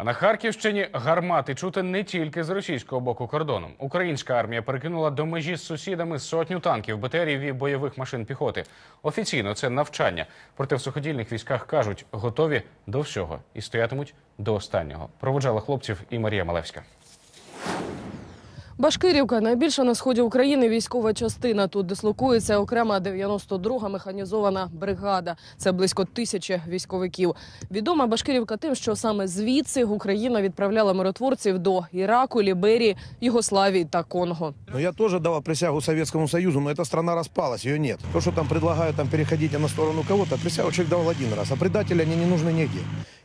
А на Харківщині гармати чути не тільки з російського боку кордону. Українська армія перекинула до межі з сусідами сотню танків, БТРів і бойових машин піхоти. Офіційно це навчання. Проте в суходільних військах кажуть, готові до всього і стоятимуть до останнього. Проводжала хлопців і Марія Малевська. Башкирівка найбільша на сході України військова частина. Тут дислокується окрема 92-га механізована бригада. Це близько тисячі військовиків. Відома Башкирівка тим, що саме звідси Україна відправляла миротворців до Іраку, Ліберії, Югославії та Конго. Но я тоже давал присягу Советскому Союзу, но эта страна распалась, ее нет. То, что там предлагают там переходить на сторону кого-то, присягу человек давал один раз, а предатели они не нужны нигде.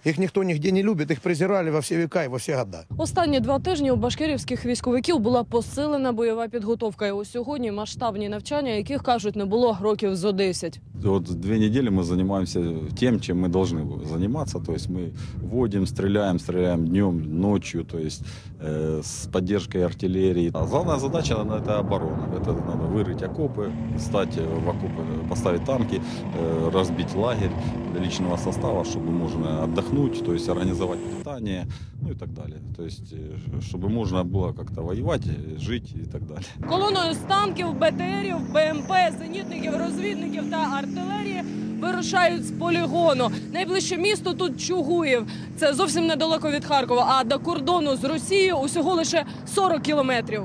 Их ніхто нігде не любить, їх презирали во всі віка і во всі года. Останні два тижні у башкирівських військовиків була посилена бойова підготовка. І ось сьогодні масштабні навчання, яких кажуть, не було років зо 10. Вот две недели мы занимаемся тем, чем мы должны заниматься. То есть мы водим, стреляем, стреляем днем, ночью, то есть э, с поддержкой артиллерии. А главная задача ну, это оборона. Это надо вырыть окопы, стать в окопы, поставить танки, э, разбить лагерь личного состава, чтобы можно отдохнуть, то есть организовать питание, ну и так далее. То есть э, чтобы можно было как-то воевать, э, жить и так далее. Колоною з танків, БТРів, БМП, зенітників, розвідників та артилерії вирушають з полігону. Найближче місто тут Чугуїв. Це зовсім недалеко від Харкова. А до кордону з Росією усього лише 40 кілометрів.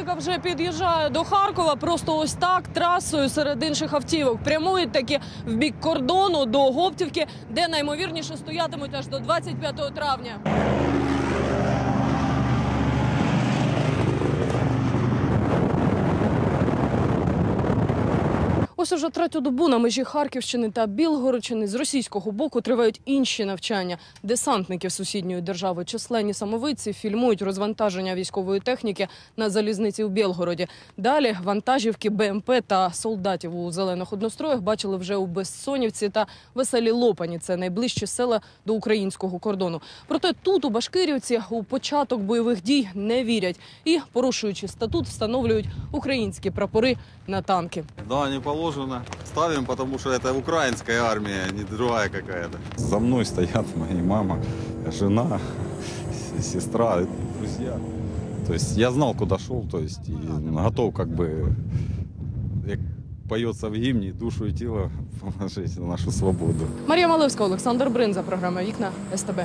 Техніка вже під'їжджає до Харкова. Просто ось так трасою серед інших автівок. Прямують таки в бік кордону до Гоптівки, де наймовірніше стоятимуть аж до 25 травня. Ось уже третю добу на межі Харківщини та Білгородщини з російського боку тривають інші навчання. Десантників сусідньої держави численні самовидці фільмують розвантаження військової техніки на залізниці у Білгороді. Далі вантажівки БМП та солдатів у зелених одностроях бачили вже у Безсонівці та Веселі Лопані. Це найближчі села до українського кордону. Проте тут, у Башкирівці, у початок бойових дій не вірять і, порушуючи статут, встановлюють українські прапори на танки. Да, не. Ставим, потому что это украинская армия, не другая какая-то. За мной стоят моя мама, жена, сестра, друзья. То есть я знал, куда шел, то есть и готов как бы, как поется в гимне, душу и тело положить за нашу свободу. Марія Малевська, Олександр Бринза, програма Вікна СТБ.